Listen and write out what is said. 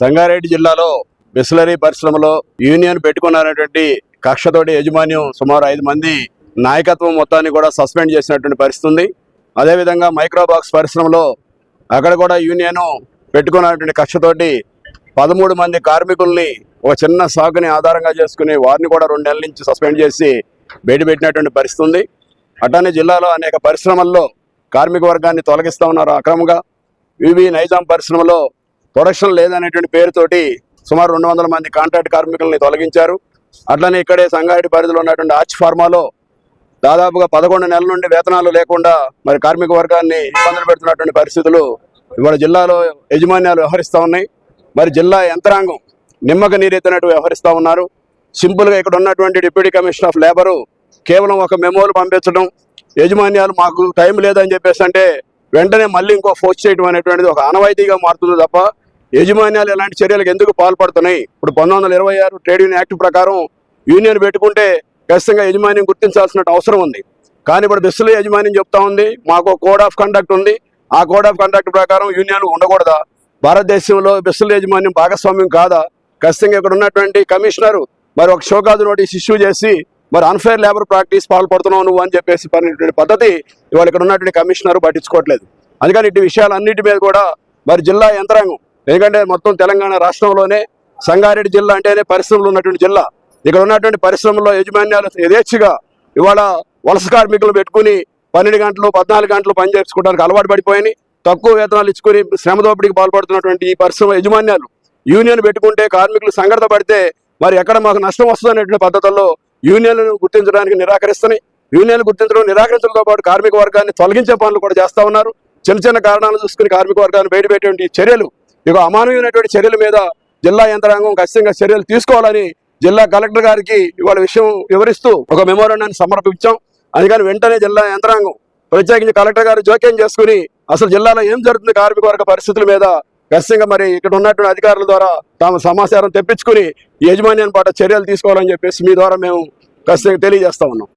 సంగారెడ్డి జిల్లాలో బిస్లరీ పరిశ్రమలో యూనియన్ పెట్టుకున్నటువంటి కక్షతోటి యాజమాన్యం సుమారు ఐదు మంది నాయకత్వం మొత్తాన్ని కూడా సస్పెండ్ చేసినటువంటి పరిస్థితి ఉంది. అదేవిధంగా మైక్రోబాక్స్ పరిశ్రమలో అక్కడ కూడా యూనియన్ పెట్టుకున్నటువంటి కక్షతోటి పదమూడు మంది కార్మికుల్ని ఒక చిన్న సాగుని ఆధారంగా చేసుకుని వారిని కూడా రెండు నెలల నుంచి సస్పెండ్ చేసి బయట పెట్టినటువంటి పరిస్థితి ఉంది. అటానే జిల్లాలో అనేక పరిశ్రమల్లో కార్మిక వర్గాన్ని తొలగిస్తూ ఉన్నారు అక్రమంగా. వివి నైజాం పరిశ్రమలో ప్రొడక్షన్ లేదనేటువంటి పేరుతోటి సుమారు రెండు వందల మంది కాంట్రాక్ట్ కార్మికుల్ని తొలగించారు. అట్లనే ఇక్కడే సంగారెడ్డి పరిధిలో ఉన్నటువంటి ఆచ్ ఫార్మాలో దాదాపుగా పదకొండు నెలల నుండి వేతనాలు లేకుండా మరి కార్మిక వర్గాన్ని ఇబ్బందులు పెడుతున్నటువంటి పరిస్థితులు ఇవాళ జిల్లాలో యజమాన్యాలు వ్యవహరిస్తూ ఉన్నాయి. మరి జిల్లా యంత్రాంగం నిమ్మక నీరెత్తినట్టు వ్యవహరిస్తూ ఉన్నారు. సింపుల్గా ఇక్కడ ఉన్నటువంటి డిప్యూటీ కమిషనర్ ఆఫ్ లేబరు కేవలం ఒక మెమోలు పంపించడం యజమాన్యాలు మాకు టైం లేదని చెప్పేసి అంటే వెంటనే మళ్ళీ ఇంకో ఫోర్స్ చేయడం అనేటువంటిది ఒక ఆనవాయితీగా మారుతుంది తప్ప యజమాన్యాలు ఎలాంటి చర్యలకు ఎందుకు పాల్పడుతున్నాయి? ఇప్పుడు పంతొమ్మిది ఇరవై ఆరు ట్రేడ్ యూనియన్ యాక్ట్ ప్రకారం యూనియన్ పెట్టుకుంటే ఖచ్చితంగా యజమాన్యం గుర్తించాల్సిన అవసరం ఉంది. కానీ ఇప్పుడు బిస్సుల యజమాన్యం చెప్తా ఉంది మాకు కోడ్ ఆఫ్ కండక్ట్ ఉంది. ఆ కోడ్ ఆఫ్ కండక్ట్ ప్రకారం యూనియన్ ఉండకూడదా? భారతదేశంలో బస్సుల యాజమాన్యం భాగస్వామ్యం కాదా? ఖచ్చితంగా ఇక్కడ ఉన్నటువంటి కమిషనర్ మరి ఒక షోకాదు నోటీస్ ఇష్యూ చేసి మరి అన్ఫేర్ లేబర్ ప్రాక్టీస్ పాల్పడుతున్నావు నువ్వు అని చెప్పేసి పనిటువంటి పద్ధతి ఇవాళ ఇక్కడ ఉన్నటువంటి కమిషనర్ పట్టించుకోవట్లేదు. అందుకని ఇటు విషయాలన్నిటి మీద కూడా మరి జిల్లా యంత్రాంగం ఎందుకంటే మొత్తం తెలంగాణ రాష్ట్రంలోనే సంగారెడ్డి జిల్లా అంటేనే పరిశ్రమలు ఉన్నటువంటి జిల్లా. ఇక్కడ ఉన్నటువంటి పరిశ్రమల్లో యజమాన్యాలు యథేచ్ఛగా ఇవాళ వలస కార్మికులు పెట్టుకుని పన్నెండు గంటలు పద్నాలుగు గంటలు పని చేసుకోవడానికి అలవాటు పడిపోయి తక్కువ వేతనాలు ఇచ్చుకుని శ్రమ దోపిడీకి పాల్పడుతున్నటువంటి ఈ పరిశ్రమ యజమాన్యాలు యూనియన్ పెట్టుకుంటే కార్మికులు సంఘటన పడితే మరి ఎక్కడ మాకు నష్టం వస్తుందనేటువంటి పద్ధతుల్లో యూనియన్లను గుర్తించడానికి నిరాకరిస్తున్నాయి. యూనియన్లు గుర్తించడం నిరాకరించడంతో పాటు కార్మిక వర్గాన్ని తొలగించే పనులు కూడా చేస్తా ఉన్నారు. చిన్న చిన్న కారణాలు చూసుకుని కార్మిక వర్గాన్ని బయటపెట్టేటువంటి చర్యలు ఇక అమానవీయమైనటువంటి చర్యల మీద జిల్లా యంత్రాంగం ఖచ్చితంగా చర్యలు తీసుకోవాలని జిల్లా కలెక్టర్ గారికి ఇవాళ విషయం వివరిస్తూ ఒక మెమోరాండాన్ని సమర్పించాం. అందుకని వెంటనే జిల్లా యంత్రాంగం ప్రత్యేకించి కలెక్టర్ గారు జోక్యం చేసుకుని అసలు జిల్లాలో ఏం జరుగుతుంది కార్మిక వర్గ పరిస్థితుల మీద ఖచ్చితంగా మరి ఇక్కడ ఉన్నటువంటి అధికారుల ద్వారా తాము సమాచారం తెప్పించుకుని ఈ యజమాన్యాన్ని పాట చర్యలు తీసుకోవాలని చెప్పేసి మీ ద్వారా మేము ఖచ్చితంగా తెలియజేస్తా ఉన్నాం.